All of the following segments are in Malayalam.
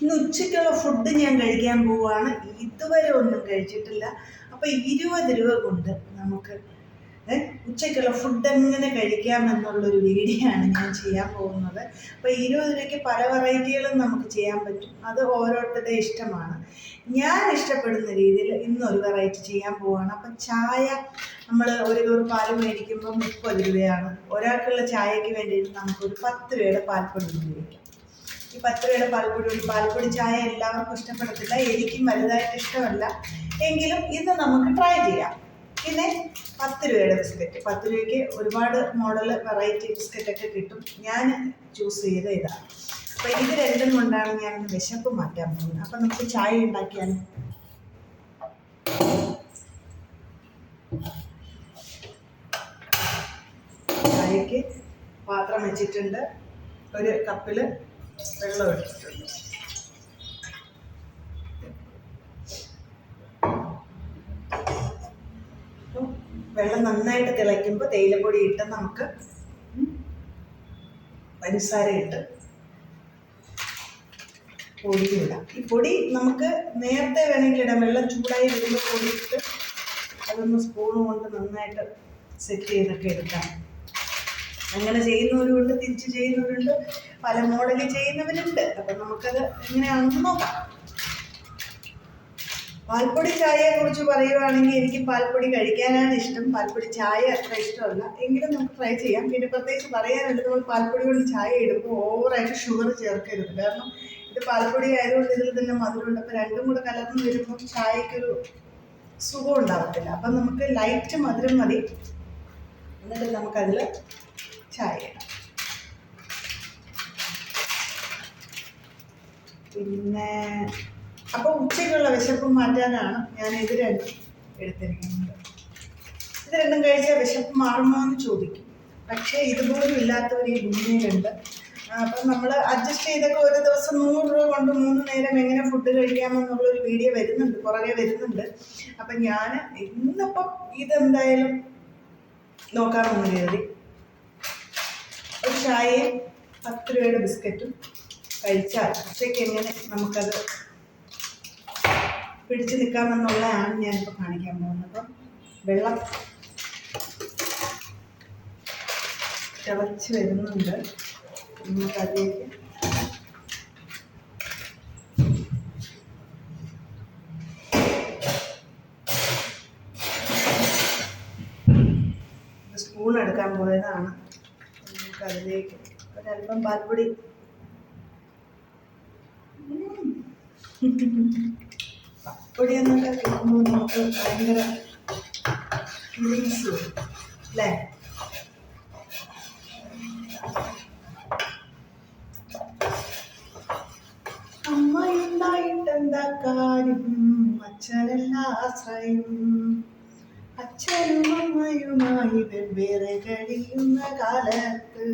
ഇന്ന് ഉച്ചയ്ക്കുള്ള ഫുഡ് ഞാൻ കഴിക്കാൻ പോവുകയാണ് ഇതുവരെ ഒന്നും കഴിച്ചിട്ടില്ല. അപ്പോൾ ഇരുപത് രൂപ കൊണ്ട് നമുക്ക് ഉച്ചയ്ക്കുള്ള ഫുഡ് എങ്ങനെ കഴിക്കാം എന്നുള്ളൊരു വീഡിയോ ആണ് ഞാൻ ചെയ്യാൻ പോകുന്നത്. അപ്പോൾ ഇരുപത് രൂപയ്ക്ക് പല വെറൈറ്റികളും നമുക്ക് ചെയ്യാൻ പറ്റും. അത് ഓരോരുത്തരുടെ ഇഷ്ടമാണ്. ഞാൻ ഇഷ്ടപ്പെടുന്ന രീതിയിൽ ഇന്നൊരു വെറൈറ്റി ചെയ്യാൻ പോവാണ്. അപ്പം ചായ നമ്മൾ ഒരു ഒരു പാൽ മേടിക്കുമ്പോൾ മുപ്പത് രൂപയാണ്. ഒരാൾക്കുള്ള ചായക്ക് വേണ്ടിയിട്ട് നമുക്കൊരു പത്ത് രൂപയുടെ പാൽപ്പൊടി ഉപയോഗിക്കാം ഈ പത്ത് രൂപയുടെ പാൽപ്പൊടി പാൽപ്പൊടി ചായ എല്ലാവർക്കും ഇഷ്ടപ്പെടത്തില്ല. എനിക്കും വലുതായിട്ട് ഇഷ്ടമല്ല. എങ്കിലും ഇത് നമുക്ക് ട്രൈ ചെയ്യാം. പിന്നെ പത്ത് രൂപയുടെ ബിസ്ക്കറ്റ് പത്ത് രൂപയ്ക്ക് ഒരുപാട് മോഡൽ വെറൈറ്റി ബിസ്ക്കറ്റൊക്കെ കിട്ടും. ഞാൻ ചൂസ് ചെയ്ത ഇതാണ്. അപ്പോൾ ഇത് രണ്ടും കൊണ്ടാണ് ഞാൻ വിശപ്പ് മാറ്റാൻ പോകുന്നത്. അപ്പം നമുക്ക് ചായ ഉണ്ടാക്കിയാൽ ചായക്ക് പാത്രം വെച്ചിട്ടുണ്ട്. ഒരു കപ്പിൽ വെള്ളം നന്നായിട്ട് തിളയ്ക്കുമ്പോൾ തേയിലപ്പൊടി ഇട്ട് നമുക്ക് പഞ്ചസാര ഇട്ട് പൊടിയും ഇടാം ഈ പൊടി നമുക്ക് നേരത്തെ വേണമെങ്കിൽ ഇടാം. വെള്ളം ചൂടായി വരുമ്പോൾ പൊടി ഇട്ട് അതൊന്ന് സ്പൂൺ കൊണ്ട് നന്നായിട്ട് സെറ്റ് ചെയ്തൊക്കെ എടുക്കാം. അങ്ങനെ ചെയ്യുന്നവരുണ്ട് തിരിച്ച് ചെയ്യുന്നവരുണ്ട് പല മോഡലിൽ ചെയ്യുന്നവരുണ്ട്. അപ്പം നമുക്കത് എങ്ങനെയാണെന്ന് നോക്കാം. പാൽപ്പൊടി ചായയെ കുറിച്ച് പറയുവാണെങ്കിൽ എനിക്ക് പാൽപ്പൊടി കഴിക്കാനാണ് ഇഷ്ടം. പാൽപ്പൊടി ചായ അത്ര ഇഷ്ടമല്ല. എങ്കിലും നമുക്ക് ട്രൈ ചെയ്യാം. പിന്നെ പ്രത്യേകിച്ച് പറയാനുള്ളത് നമ്മൾ പാൽപ്പൊടി കൊണ്ട് ചായ ഇടുമ്പോൾ ഓവറായിട്ട് ഷുഗർ ചേർക്കരുത്. കാരണം ഇത് പാൽപ്പൊടി ആയതുകൊണ്ട് ഇതിൽ തന്നെ മധുരമുണ്ട്. അപ്പോൾ രണ്ടും കൂടെ കലർന്ന് വരുമ്പോൾ ചായക്കൊരു സുഖം ഉണ്ടാവത്തില്ല. അപ്പം നമുക്ക് ലൈറ്റ് മധുരം മതി. എന്നിട്ട് നമുക്കതിൽ ചായ പിന്നെ അപ്പോൾ ഉച്ചയ്ക്കുള്ള വിശപ്പ് മാറ്റാനാണ് ഞാൻ ഇത് രണ്ടും എടുത്തിരിക്കുന്നത്. ഇത് രണ്ടും കഴിച്ചാൽ വിശപ്പ് മാറുമോ എന്ന് ചോദിക്കും. പക്ഷേ ഇതുപോലും ഇല്ലാത്തവർ ഈ ഭൂമിയിലുണ്ട് അപ്പം നമ്മൾ അഡ്ജസ്റ്റ് ചെയ്തൊക്കെ ഒരു ദിവസം നൂറ് രൂപ കൊണ്ട് മൂന്ന് നേരം എങ്ങനെ ഫുഡ് കഴിക്കാമെന്നുള്ളൊരു വീഡിയോ വരുന്നുണ്ട് പുറകെ വരുന്നുണ്ട്. അപ്പം ഞാൻ ഇന്നിപ്പം ഇതെന്തായാലും നോക്കാമെന്ന് കരുതി. ഒരു ചായയും പത്ത് രൂപയുടെ ബിസ്ക്കറ്റും കഴിച്ചാൽ ഉച്ചയ്ക്ക് എങ്ങനെ നമുക്കത് പിടിച്ചു നിൽക്കാമെന്നുള്ളതാണ് ഞാനിപ്പോൾ കാണിക്കാൻ പോകുന്നത്. അപ്പം വെള്ളം തിളച്ച് വരുന്നുണ്ട്. നമുക്കതിലേക്ക് സ്പൂൺ എടുക്കാൻ പോയതാണ്. ഒരല്പം പാൽപ്പൊടി. പാൽപ്പൊടി എന്നൊക്കെ കേൾക്കുമ്പോൾ നമുക്ക് ഭയങ്കര ഫീലിങ്സ് അല്ലേ? അമ്മയുണ്ടായിട്ടെന്താ കാര്യം? അച്ഛനല്ല ആശ്രയം. അച്ഛനും അമ്മയുമായി വെവ്വേറെ കഴിയുന്ന കാലത്ത്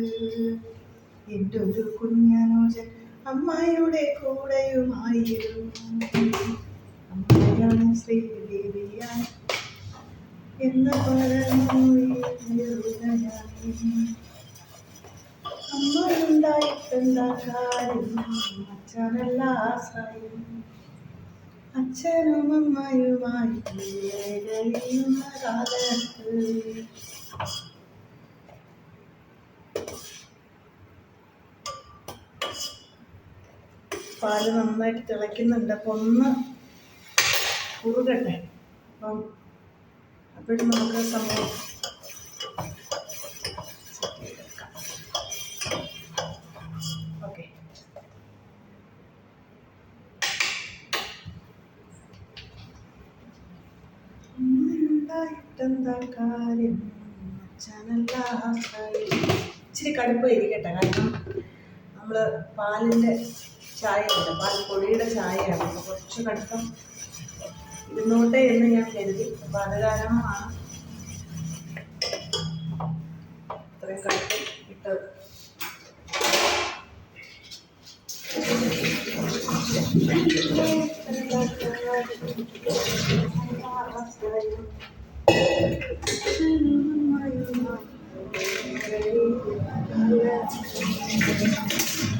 എന്റെ ഒരു കുഞ്ഞാനോജൻ അമ്മയുടെ കൂടെയുമായിരുന്നു. അമ്മയാണ് ശ്രീദേവിയാൻ എന്ന് അമ്മയുണ്ടായിട്ടെന്താ കാര്യം അച്ഛനല്ല ആശ്രയം അച്ഛനും അമ്മയുമായി കാലത്ത്. പാൽ നന്നായിട്ട് തിളയ്ക്കുന്നുണ്ട്. അപ്പം ഒന്ന് കുറുകട്ടെ. അപ്പം അപ്പോഴും നമുക്ക് സമയം ഇച്ചിരി കടുപ്പം ഇരിക്കട്ടെ കാരണം നമ്മൾ പാലിന്റെ ചായയല്ല പാൽപ്പൊടിയുടെ ചായയാണ്. അപ്പോൾ കുറച്ച് കടുപ്പം ഇരുന്നോട്ടെ എന്ന് ഞാൻ കരുതി. അപ്പോൾ അത് കാരണമാണ് ഇത്രയും കടുപ്പം ഇട്ടത്.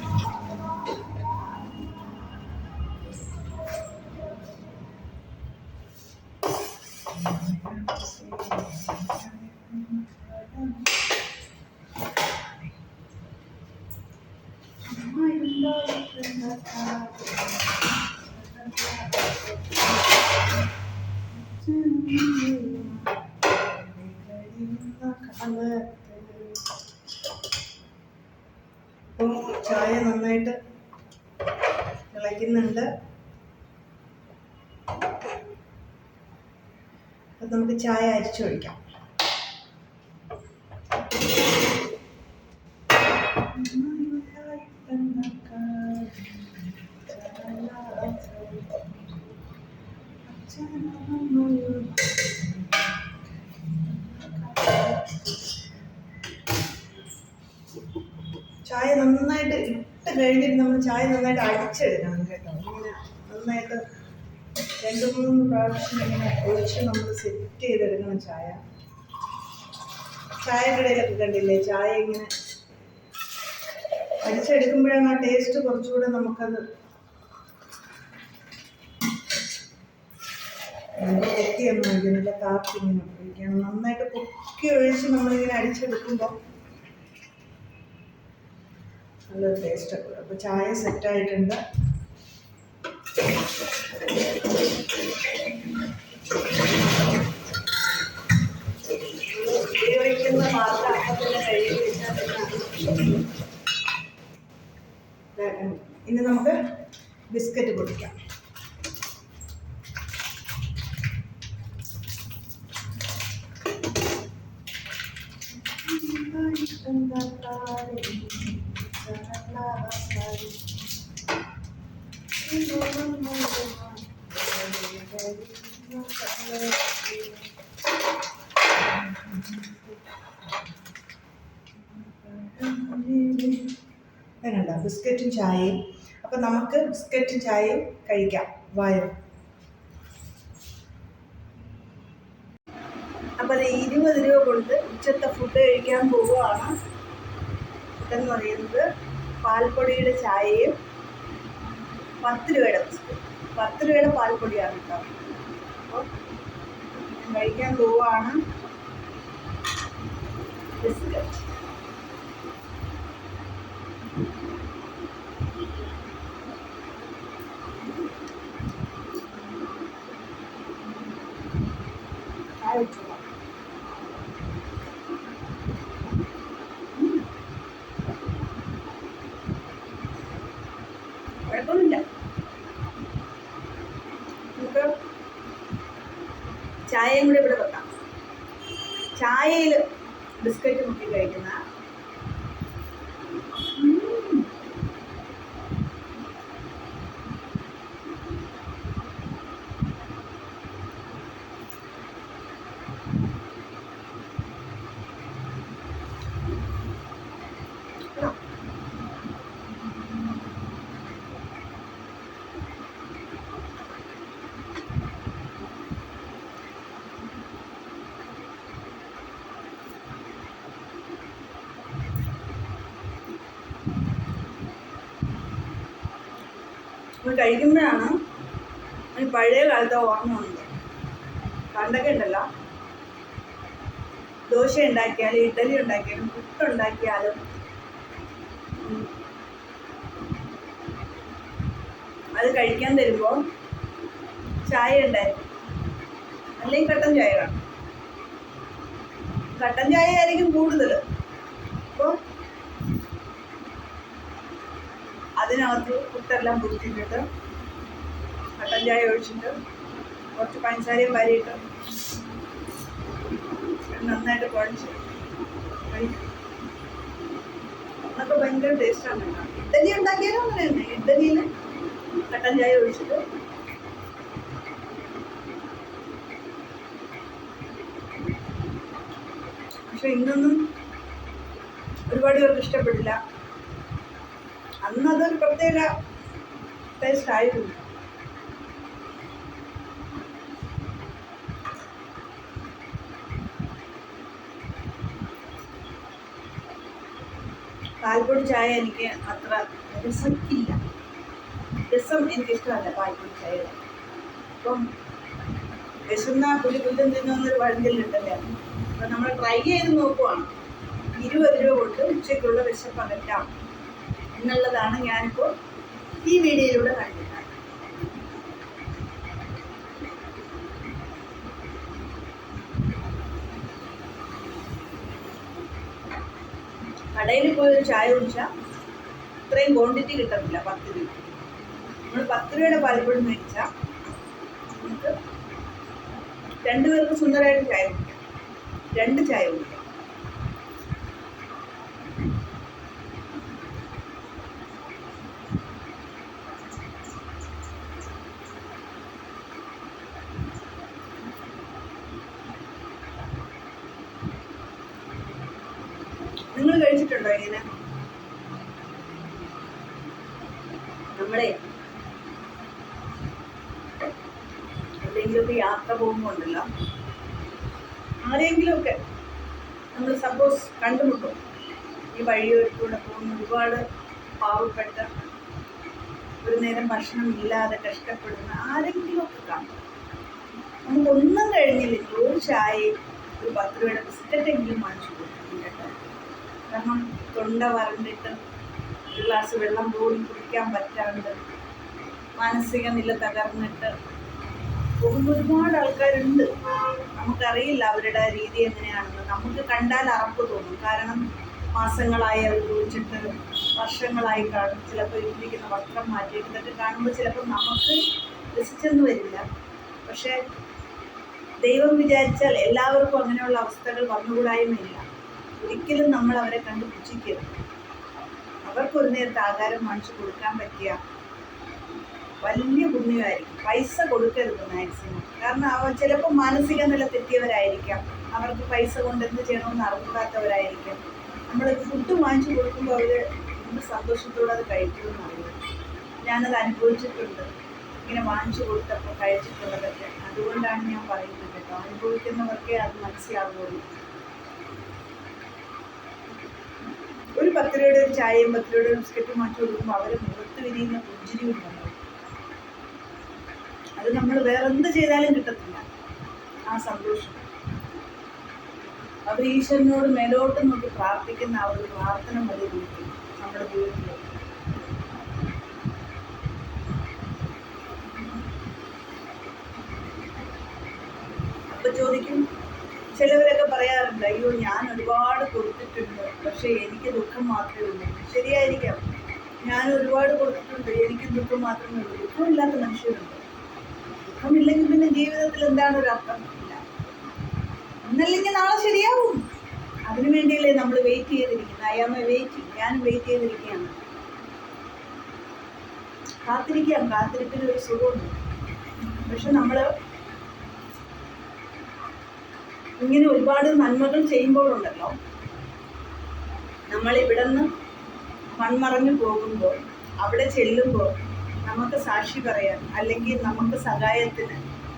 അപ്പം തിളയ്ക്കുന്നുണ്ട് അപ്പം നമുക്ക് ചായ അരിച്ചൊഴിക്കാം ചായ നമ്മൾ ചായ നന്നായിട്ട് അടിച്ചെടുക്കണം കേട്ടോ. ഇങ്ങനെ നന്നായിട്ട് രണ്ട് മൂന്ന് പ്രാവശ്യം ഇങ്ങനെ ഒഴിച്ച് നമ്മൾ സെറ്റ് ചെയ്തെടുക്കണം ചായ. ചായക്കടയിലൊക്കെ കണ്ടില്ലേ? ചായ ഇങ്ങനെ അടിച്ചെടുക്കുമ്പോഴാണ് ആ ടേസ്റ്റ് കുറച്ചുകൂടെ നമുക്കത് നമുക്ക് പൊക്കിയൊന്നും ഒഴിക്കുന്നില്ല കാപ്പി ഇങ്ങനെ ഒഴിക്കണം നന്നായിട്ട് പൊക്കി ഒഴിച്ച് നമ്മളിങ്ങനെ അടിച്ചെടുക്കുമ്പോൾ നല്ലൊരു ടേസ്റ്റ് ഒക്കെ അപ്പോൾ ചായ സെറ്റായിട്ടുണ്ട് കയ്യിൽ ഇനി നമുക്ക് ബിസ്ക്കറ്റ് പൊടിക്കാം. വേണ്ട ബിസ്ക്കറ്റും ചായയും. അപ്പം നമുക്ക് ബിസ്ക്കറ്റും ചായയും കഴിക്കാം. വായോ. അപ്പോൾ ഇരുപത് രൂപ കൊടുത്ത് ഉച്ചത്തെ ഫുഡ് കഴിക്കാൻ പോവുകയാണ്. ഫുഡെന്ന് പറയുന്നത് പാൽപ്പൊടിയുടെ ചായയും പത്ത് രൂപയുടെ പത്ത് രൂപയുടെ പാൽപ്പൊടിയാണ് കേട്ടോ. അപ്പോൾ കഴിക്കാൻ പോവുകയാണ്. ബിസ്ക്കറ്റ്. കുഴപ്പമൊന്നുമില്ല. നമുക്ക് ചായയും കൂടെ ഇവിടെ വെക്കാം. ചായയിൽ കഴിക്കുമ്പോഴാണ് ഈ പഴയ കാലത്തെ ഓർമ്മ വന്നത്. പണ്ടൊക്കെ ഉണ്ടല്ലോ. ദോശ ഉണ്ടാക്കിയാലും ഇഡലി ഉണ്ടാക്കിയാലും പുട്ട് ഉണ്ടാക്കിയാലും അത് കഴിക്കാൻ തരുമ്പോൾ ചായ ഉണ്ടായിരുന്നു. അല്ലെങ്കിൽ കട്ടൻ ചായ വേണം. കട്ടൻ ചായ ആയിരിക്കും കൂടുതൽ. അപ്പോൾ അതിനകത്ത് പുട്ടെല്ലാം പൊടിച്ചിട്ടിട്ട് കട്ടൻ ചായ ഒഴിച്ചിട്ട് കുറച്ച് പഞ്ചസാരയും വാരിയിട്ട് നന്നായിട്ട് കുഴച്ച് അതൊക്കെ ഭയങ്കര ടേസ്റ്റാണ്. ഇഡ്ഡലി ഉണ്ടാക്കിയാലും അങ്ങനെ തന്നെ. ഇഡ്ഡലിയിൽ കട്ടൻ ചായ ഒഴിച്ചിട്ട് പക്ഷെ ഇന്നൊന്നും ഒരുപാട് പേർക്ക് ഇഷ്ടപ്പെട്ടില്ല അന്ന് അതൊരു പ്രത്യേക ടേസ്റ്റ് ആയിരുന്നു പാൽപ്പൊടി ചായ എനിക്ക് അത്ര രസമില്ല രസം എനിക്ക് ഇഷ്ടമല്ല പാൽപ്പൊടി ചായ. അപ്പം വിശന്ന പുലി പുല്ലും തിന്നുന്നൊരു വഴങ്കലുണ്ടല്ലേ അപ്പം നമ്മൾ ട്രൈ ചെയ്ത് നോക്കുവാണ്. ഇരുപത് രൂപ കൊണ്ട് ഉച്ചയ്ക്കുള്ള വിശപ്പ് അകറ്റാം എന്നുള്ളതാണ് ഞാനിപ്പോൾ ഈ വീഡിയോയിലൂടെ കാണിക്കുന്നത് കടയിൽ പോയി ചായ കുടിച്ചാൽ ഇത്രയും ക്വാണ്ടിറ്റി കിട്ടത്തില്ല പത്ത് രൂപ. നമ്മൾ പത്ത് രൂപയുടെ പാൽപ്പൊടി മേടിച്ചാൽ നമുക്ക് രണ്ടുപേർക്ക് സുന്ദരമായിട്ട് ചായ കുടിക്കാം. രണ്ട് ചായ കുടിക്കാം. എവിടെയെങ്കിലുമൊക്കെ യാത്ര പോകുമ്പോൾ ഉണ്ടല്ലോ ആരെങ്കിലുമൊക്കെ നമ്മൾ സപ്പോസ് കണ്ടുമുട്ടും. ഈ വഴിയോരത്തൂടെ പോകുന്ന ഒരുപാട് പാവപ്പെട്ട ഒരു നേരം ഭക്ഷണം ഇല്ലാതെ കഷ്ടപ്പെടുന്ന ആരെങ്കിലുമൊക്കെ കാണും. നമുക്കൊന്നും കഴിഞ്ഞില്ലെങ്കിൽ ഒരു ചായ ഒരു പത്ത് രൂപയുടെ ബിസ്ക്കറ്റെങ്കിലും വാങ്ങിച്ചു കൊടുക്കും കാരണം തൊണ്ട വരണ്ടിട്ട് ഒരു ഗ്ലാസ് വെള്ളം പോലും കുടിക്കാൻ പറ്റാണ്ട് മാനസിക നില തകർന്നിട്ട് പോകുന്ന ഒരുപാട് ആൾക്കാരുണ്ട്. നമുക്കറിയില്ല അവരുടെ രീതി എങ്ങനെയാണെന്ന്. നമുക്ക് കണ്ടാൽ അറപ്പ് തോന്നും. കാരണം മാസങ്ങളായി അവർ കുളിച്ചിട്ട് വർഷങ്ങളായി കാണും. ചിലപ്പോൾ ഇരിക്കുന്ന വസ്ത്രം മാറ്റിയിട്ടൊക്കെ കാണുമ്പോൾ ചിലപ്പോൾ നമുക്ക് രസിച്ചെന്ന് വരില്ല. പക്ഷേ ദൈവം വിചാരിച്ചാൽ എല്ലാവർക്കും അങ്ങനെയുള്ള അവസ്ഥകൾ വന്നുകൂടായ്മയില്ല. ഒരിക്കലും നമ്മൾ അവരെ കണ്ട് പുച്ഛിക്കരുത്. അവർക്ക് ഒരു നേരത്തെ ആഹാരം വാങ്ങിച്ചു കൊടുക്കാൻ പറ്റിയ വലിയ പുണ്യമായിരിക്കും. പൈസ കൊടുക്കരുത് മാക്സിമം. കാരണം അവ ചിലപ്പോൾ മാനസിക നില തെറ്റിയവരായിരിക്കാം. അവർക്ക് പൈസ കൊണ്ട് എന്ത് ചെയ്യണമെന്ന് അറിയാത്തവരായിരിക്കാം നമ്മൾ ഫുഡ് വാങ്ങിച്ചു കൊടുക്കുമ്പോൾ അവർ സന്തോഷത്തോടെ അത് കഴിക്കുമെന്ന് അറിയാം. ഞാനത് അനുഭവിച്ചിട്ടുണ്ട്. ഇങ്ങനെ വാങ്ങിച്ചു കൊടുത്തപ്പോൾ കഴിച്ചിട്ടുള്ളതൊക്കെ. അതുകൊണ്ടാണ് ഞാൻ പറയുന്നത് കേട്ടോ. അനുഭവിക്കുന്നവർക്കേ അത് മനസ്സിലാവുള്ളൂ. ഒരു പത്ത് രൂപയുടെ ഒരു ചായയും പത്ത് രൂപയുടെ ബിസ്ക്കറ്റും മാറ്റി കൊടുക്കുമ്പോൾ അവർ മുഖത്ത് വിരിയുന്ന പുഞ്ചിരി ഉണ്ടാവും അത് നമ്മൾ വേറെ എന്ത് ചെയ്താലും കിട്ടത്തില്ല. ആ സന്തോഷം. അത് ഈശ്വരനോട് മേലോട്ട് നോക്കി പ്രാർത്ഥിക്കുന്ന ആ ഒരു പ്രാർത്ഥന മതി നമ്മുടെ ജീവിതത്തിൽ അപ്പൊ ചോദിക്കും ചിലവരൊക്കെ പറയാറുണ്ട് അയ്യോ ഞാൻ ഒരുപാട് കൊടുത്തിട്ടുണ്ട് പക്ഷേ എനിക്ക് ദുഃഖം മാത്രമേ ഉള്ളൂ. ശരിയായിരിക്കാം. ഞാൻ ഒരുപാട് കൊടുത്തിട്ടുണ്ട് എനിക്ക് ദുഃഖം മാത്രമേ ഉള്ളൂ. ദുഃഖമില്ലാത്ത മനുഷ്യരുണ്ട്. ദുഃഖമില്ലെങ്കിൽ പിന്നെ ജീവിതത്തിൽ എന്താണ് ഒരു അർത്ഥം ഇല്ല എന്നല്ലെങ്കിൽ നാളെ ശരിയാവും. അതിനു വേണ്ടിയല്ലേ നമ്മൾ വെയിറ്റ് ചെയ്തിരിക്കുന്നത്. അയാമ വെയിറ്റ് ഞാൻ വെയിറ്റ് ചെയ്തിരിക്കുകയാണ്. കാത്തിരിക്കാം. കാത്തിരിപ്പിന് ഒരു സുഖമുണ്ട്. പക്ഷെ നമ്മൾ ഇങ്ങനെ ഒരുപാട് നന്മകൾ ചെയ്യുമ്പോഴുണ്ടല്ലോ നമ്മൾ ഇവിടെ നിന്ന് മൺമറഞ്ഞു പോകുമ്പോൾ അവിടെ ചെല്ലുമ്പോൾ നമുക്ക് സാക്ഷി പറയാൻ അല്ലെങ്കിൽ നമുക്ക് സഹായത്തിന്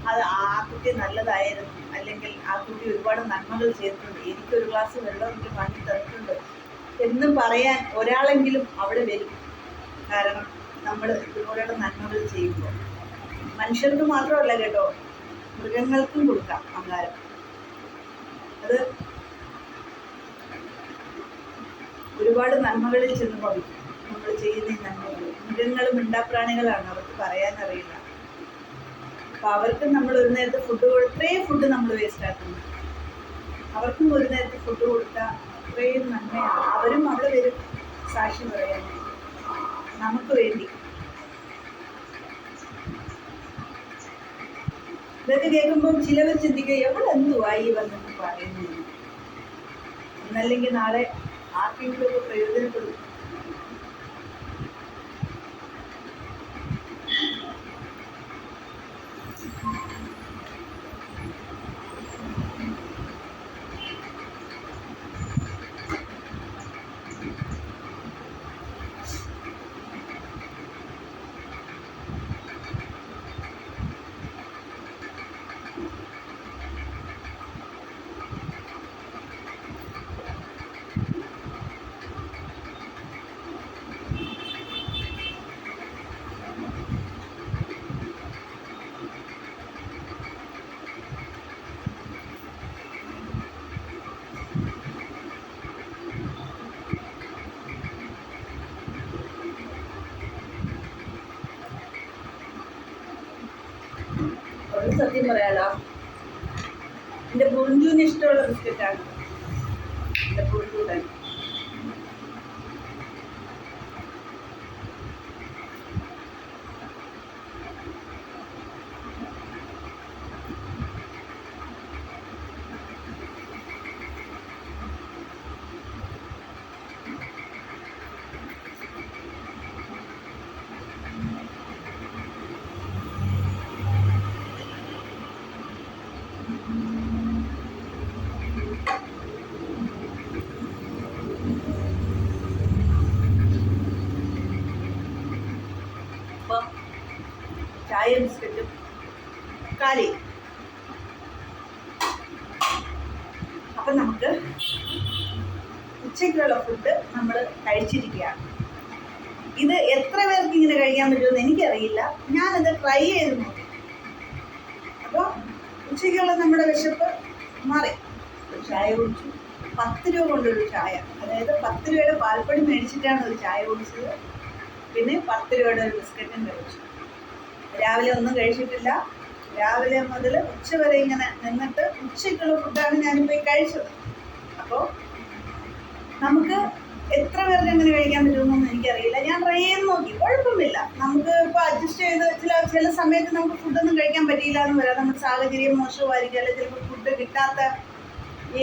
അത് ആ കുട്ടി നല്ലതായിരുന്നു. അല്ലെങ്കിൽ ആ കുട്ടി ഒരുപാട് നന്മകൾ ചെയ്തിട്ടുണ്ട്. എനിക്കൊരു ഗ്ലാസ് വെള്ളം എനിക്ക് വാങ്ങി തന്നിട്ടുണ്ട് എന്ന് പറയാൻ ഒരാളെങ്കിലും അവിടെ വരും. കാരണം നമ്മൾ ഇതുപോലെയുള്ള നന്മകൾ ചെയ്യുമ്പോൾ മനുഷ്യർക്ക് മാത്രമല്ല കേട്ടോ മൃഗങ്ങൾക്കും കൊടുക്കാം അങ്കാരം അത് ഒരുപാട് നന്മകളിൽ ചെന്ന് ഭവിക്കും നമ്മൾ ചെയ്യുന്ന നന്മകൾ മൃഗങ്ങളും മിണ്ടാപ്രാണികളാണ് അവർക്ക് പറയാനറിയില്ല. അപ്പൊ അവർക്കും നമ്മൾ ഒരു നേരത്തെ ഫുഡ് ഇത്രയും ഫുഡ് നമ്മൾ വേസ്റ്റ് ആക്കുന്നു. അവർക്കും ഒരു നേരത്തെ ഫുഡ് കൊടുത്താൽ അത്രയും നന്മയാണ്. അവരും അവിടെ വരും സാക്ഷി പറയാൻ. നമുക്ക് വേണ്ടി. ഇതൊക്കെ കേൾക്കുമ്പോൾ ചിലവർ ചിന്തിക്കുക എവിടെ എന്തുവായി വന്നിട്ട് പറയുന്നു എന്നല്ലെങ്കിൽ നാളെ ആർക്കെങ്കിലും പ്രയോജനപ്പെടും. ചായ ബിസ്ക്കറ്റും കാലി. അപ്പം നമുക്ക് ഉച്ചയ്ക്കുള്ള ഫുഡ് നമ്മൾ കഴിച്ചിരിക്കുകയാണ്. ഇത് എത്ര പേർക്ക് ഇങ്ങനെ കഴിക്കാൻ പറ്റുമെന്ന് എനിക്കറിയില്ല. ഞാനത് ട്രൈ ചെയ്ത് നോക്കി. അപ്പോൾ ഉച്ചയ്ക്കുള്ള നമ്മുടെ വിശപ്പ് മാറി. ചായ കുടിച്ചു. പത്ത് രൂപ കൊണ്ടൊരു ചായ. അതായത് പത്ത് രൂപയുടെ പാൽപ്പൊടി മേടിച്ചിട്ടാണ് ഒരു ചായ കുടിച്ചത്. പിന്നെ പത്ത് രൂപയുടെ ഒരു ബിസ്ക്കറ്റും കഴിച്ചു രാവിലെ ഒന്നും കഴിച്ചിട്ടില്ല. രാവിലെ മുതൽ ഉച്ച വരെ ഇങ്ങനെ നിന്നിട്ട് ഉച്ചയ്ക്കുള്ള ഫുഡാണ് ഞാനിപ്പോൾ ഈ കഴിച്ചത്. അപ്പോൾ നമുക്ക് എത്ര പേർക്ക് അങ്ങനെ കഴിക്കാൻ പറ്റുമെന്നൊന്നും എനിക്കറിയില്ല. ഞാൻ ട്രൈ ചെയ്ത് നോക്കി. കുഴപ്പമില്ല നമുക്ക് ഇപ്പോൾ അഡ്ജസ്റ്റ് ചെയ്ത് ചില ചില സമയത്ത് നമുക്ക് ഫുഡൊന്നും കഴിക്കാൻ പറ്റിയില്ല എന്ന് വരാം. നമ്മുടെ സാഹചര്യം മോശമായിരിക്കും. അല്ലെങ്കിൽ ചിലപ്പോൾ ഫുഡ് കിട്ടാത്ത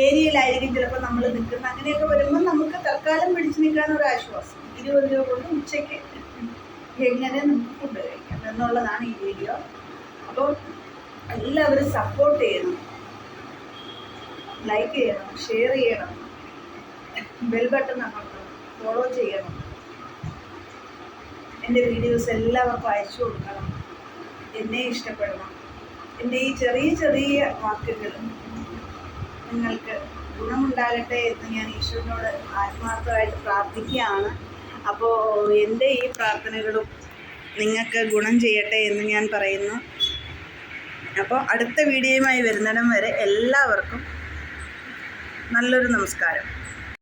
ഏരിയയിലായിരിക്കും ചിലപ്പോൾ നമ്മൾ നിൽക്കുന്നത്. അങ്ങനെയൊക്കെ വരുമ്പോൾ നമുക്ക് തൽക്കാലം പിടിച്ചു നിൽക്കാൻ ഒരു ആശ്വാസം. ഇരുപത് രൂപ കൊണ്ട് ഉച്ചയ്ക്ക് എങ്ങനെ നമുക്ക് ഫുഡ് കഴിക്കാം. എന്നുള്ളതാണ് ഈ വീഡിയോ. അപ്പോൾ എല്ലാവരും സപ്പോർട്ട് ചെയ്യണം. ലൈക്ക് ചെയ്യണം ഷെയർ ചെയ്യണം. ബെൽ ബട്ടൺ അമർത്തണം ഫോളോ ചെയ്യണം. എന്റെ വീഡിയോസ് എല്ലാവർക്കും അയച്ചു കൊടുക്കണം. എന്നെ ഇഷ്ടപ്പെടണം. എന്റെ ഈ ചെറിയ ചെറിയ വാക്കുകളും നിങ്ങൾക്ക് ഗുണമുണ്ടാകട്ടെ എന്ന് ഞാൻ ഈശ്വരനോട് ആത്മാർത്ഥമായിട്ട് പ്രാർത്ഥിക്കുകയാണ്. അപ്പോൾ എന്റെ ഈ പ്രാർത്ഥനകളും നിങ്ങൾക്ക് ഗുണം ചെയ്യട്ടെ എന്ന് ഞാൻ പറയുന്നു. അപ്പോൾ അടുത്ത വീഡിയോയുമായി വരുന്നിടം വരെ എല്ലാവർക്കും നല്ലൊരു നമസ്കാരം.